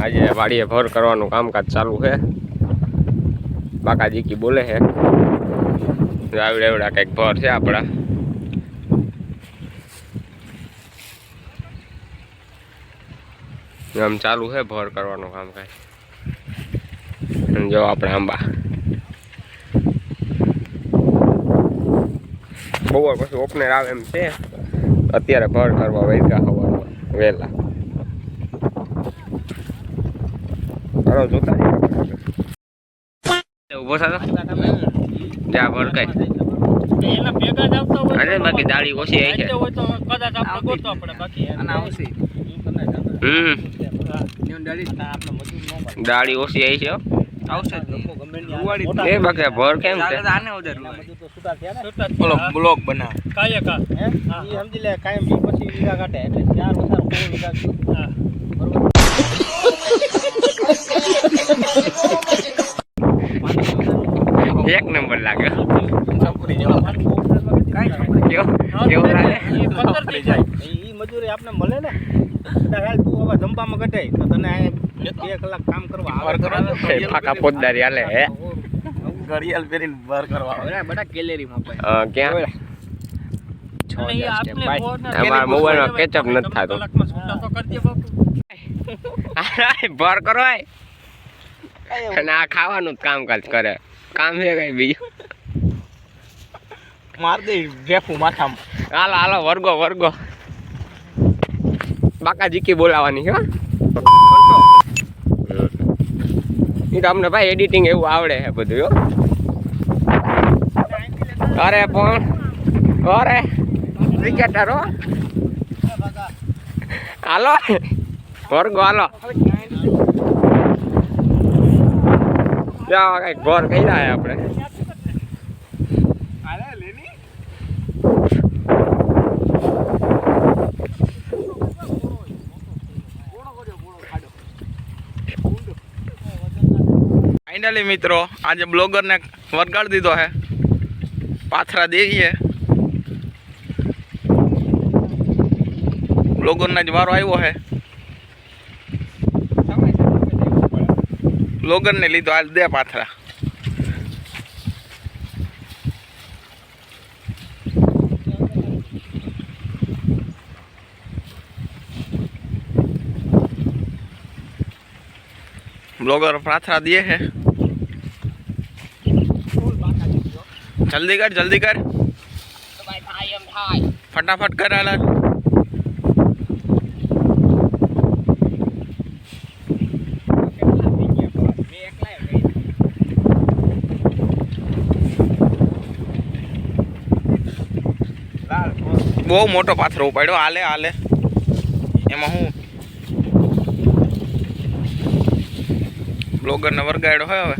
આજે વાડીએ ભર કરવાનું કામકાજ ચાલુ છે. બાકાજી કી બોલે છે. આવડે એવડા કંઈક ભર છે આપણા આમ ચાલુ છે ભર કરવાનું કામકાજ. અને જો આપણે આંબા. બપોર પછી ઓપનર આવે એમ છે. અત્યારે ભર કરવા વૈગા હવામાં વહેલા. ચાલો જોતા ઊભો થતો જા ભર કઈ એના ભેગા જ આવતા હોય અરે બાકી દાળી ઓછી આવી છે. સાંજે હોય તો કદાચ આપણે ગોતો આપણે બાકી હમ આપણે મજૂર ન ઓછી આવી છે એ બાકી ભર કેમ છે. બોલો બ્લોક બનાવ. કાંઈ કા. હે? ઈ સમજી લે કાયમ પછી કાઢે. એટલે ચાર હા. એક નંબર લાગે સંપૂરી જેવા કેવો કેવો લાગે ઈ પંદર થઈ જાય. ઈ ઈ મજૂરી આપણે મળે ને કદાચ હાલ તું હવે જમવામાં ઘટાય તો તને અહીંયા બે કલાક કામ કરવા આવે વાર કરવા દો. એ ફાકા પોતદારી હાલે હે ઘડિયાળ પહેરીને વાર કરવા આવે બધા કેલેરીમાં અ, ક્યાં અને ઈ આપને બોર્ડના અમારા મોબાઈલમાં કેચઅપ નથી ત્રણ થતું. બાપુ. ભર કરો. અને આ ખાવાનું જ કામકાજ કરે. કામ છે કઈ બીજું? માર દે ભેફું માથામાં. હાલો હાલો વર્ગો વર્ગો. બાકા જીકી બોલાવાની છે એ ઈ તો અમને ભાઈ એડિટિંગ એવું આવડે છે બધું હો. અરે પણ અરે. ક્રિકેટર હો હાલો. વર્ગો હાલો જાઓ કંઈક ઘર કઈ જાય આપણે? ફાઇનલી મિત્રો, આજે બ્લોગરને વરગાડ દીધો હે. પાથરા દેવીએ. બ્લોગરને જ વારો આવ્યો હે. બ્લોગરને લીધો આ દે પાથરા. બ્લોગર પાથરા દે હે. જલ્દી કર જલ્દી કર. ફટાફટ કર હાલ બહુ મોટો પાથરો ઉપાડ્યો. હાલે હાલે. એમાં હું બ્લોગરને વરગાડ્યો હોય હવે.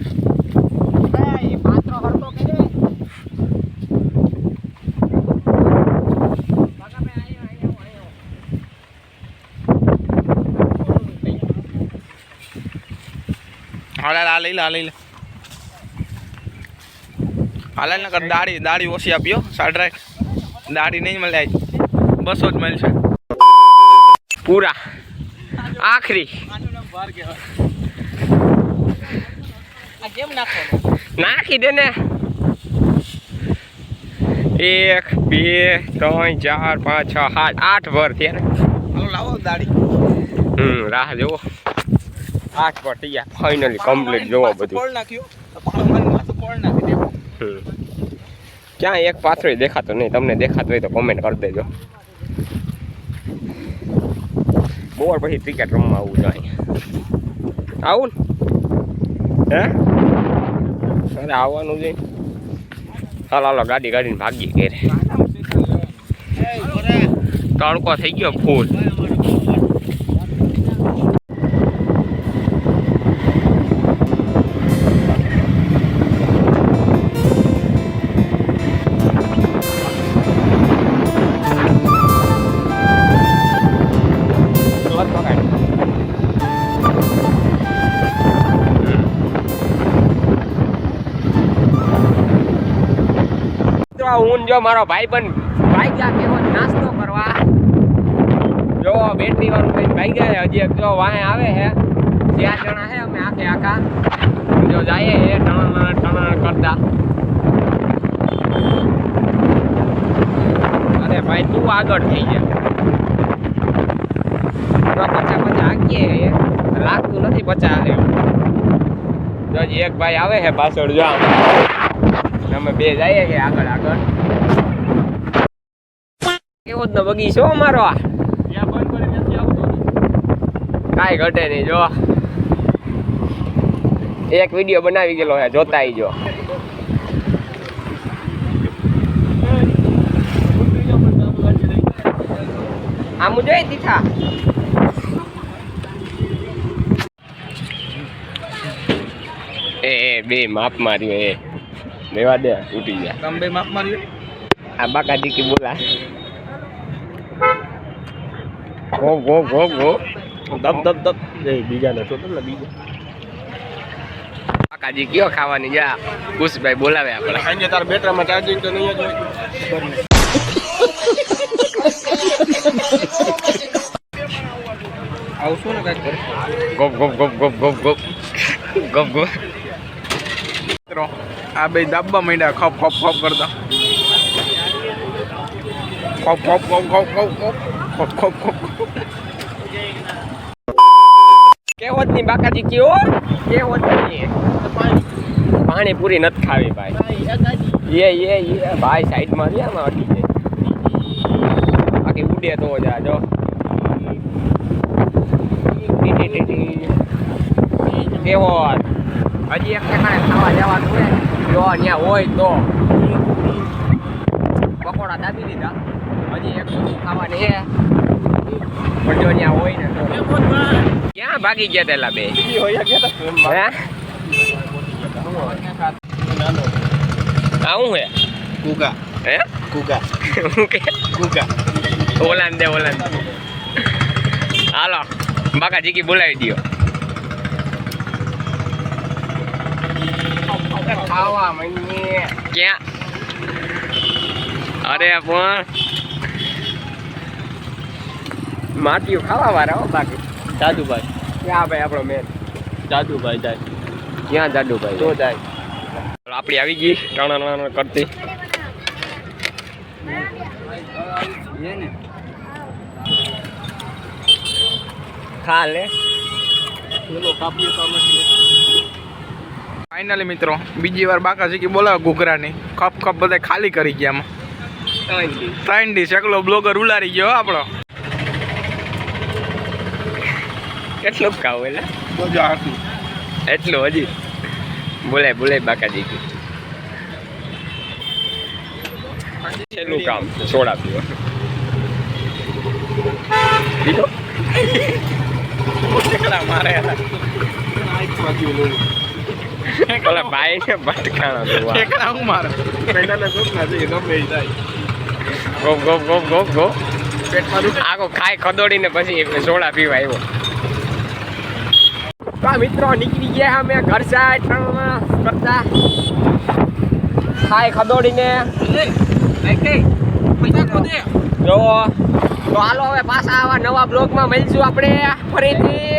હાલ આ લઈ લે આ લઈ લે હાલ હાલ નકર દાઢી દાઢી ઓછી આપ્યો સાડ રાખ. દાઢી નહીં મળે બસો જ મળશે. પૂરા. આખરી. નાખી દે ને. એક બે ત્રણ ચાર પાંચ છ સાત આઠ વર થયા ને. લાવો દાઢી. હમ રાહ જોવો. આઠ વર થઈ ગયા ફાઇનલી કમ્પ્લીટ જોવો બધું. નાખ્યું. હમ. ક્યાં એક પાથરો દેખાતો નહીં. તમને દેખાતો હોય તો કોમેન્ટ કરી દેજો. બોર પછી ક્રિકેટ રમવા આવું જોઈએ આવું ને? હે? અરે આવવાનું છે. હાલો હાલો ગાડી ગાડીને ભાગીએ ઘેરે. તડકો થઈ ગયો ફૂલ. હું જો મારો ભાઈ પણ ભાઈ ગયા કેવો નાસ્તો કરવા. જો બેટરી વાળું કઈ ભાઈ ગયા હજી એક જો વાહે આવે છે. જ્યાં જણા હે અમે આખે આખા. જો જાય એ ટણા ટણા કરતા. અરે ભાઈ, તું આગળ થઈ જા. તો પચા પચા આકીએ એ લાગતું નથી પચા હારે. જો હજી એક ભાઈ આવે છે પાછળ, જો આમ. અમે બે જઈએ છે આગળ આગળ. કેવો જ બગીચો અમારો આ. કાંઈ ઘટે નહીં જો. એક વીડિયો બનાવી ગયેલો હે જોતા આવી જો આમ જોઈ તીઠા એ બે માપ માર્યો એ. રેવા દે તૂટી જાય તમે બે માપ માર્યો આ બાકાજી કી બોલા ગો ગો ગો ગો દબ દબ દબ એ બીજાને તો ને બીજા બાકાજી કયો ખાવાની જા કુશભાઈ બોલાવે આપણે સાંજે તારા બેટરામાં ચાર્જિંગ તો નહીં જ હોય આવશું ને કાંઈક ગોપ ગોપ ગોપ ગોપ ગોપ ગોપ ગોપ ગોપ મિત્રો. આ બે દાબવા માંડ્યા ખપ ખપ ખપ કરતા. ખપ ખપ ખપ ખપ ખપ ખપ ખપ ખપ ખપ કેવતની બાકાજી કયો કેવતની પાણી પૂરી નથી ખાવી ભાઈ. એ એ એ ભાઈ સાઈડમાં રહ્યા માં અડી છે બાકી ઉડે તો જા જો. કેવો હજી એક ઠેકાણે ખાવા જવાનું હોય જો ત્યાં હોય તો પકોડા દાબી દીધા. હજી એક વસ્તુ ખાવાની છે. પણ જો ત્યાં હોય ને તો ક્યાં ભાગી ગયા તેલા બે? હે? આવું હે કુકા હે? કુકા હું કે? કુકા ઓલાન દે ઓલાન હાલો બાકા જીકી બોલાવી દ્યો. ખાવા મને ક્યાં? અરે પણ માટીઓ ખાવા વાળા હો બાકી. જાદુભાઈ. ક્યાં ભાઈ આપણો મેન જાદુભાઈ જાય. ક્યાં જાદુભાઈ તો જાય? આપણી આવી ગઈ ટણા કરતી. ખા લે પેલો કાપીએ તો ફાઇનલી મિત્રો બીજી વાર બાકા શીખી બોલાવે ઘૂઘરાની. કપ કપ બધા ખાલી કરી ગયા ત્રણ ડીશ એકલો બ્લોગર ઉલારી ગયો આપણો. કેટલું ખાવ એટલે? એટલું હજી. બોલે બોલે બાકાજી કી છેલ્લું કામ સોડા પીવા પીધો મારે ઓલા ભાઈ ને ભટકાણો તું ઠેકડા હું મારે? સ્વપ્ન છે ગમે એ થાય ગોપ ગોપ ગોપ ગોપ ગોપ. પેટમાં દુખ. આખો ખાઈ ખદોડીને પછી સોડા પીવા આવ્યો. તો મિત્રો નીકળી ગયા અમે ઘર સાઈડ કરતા. ખાઈ ખદોડીને. જો તો હાલો હવે પાછા આવા નવા બ્લોગમાં મળીશું આપણે ફરીથી.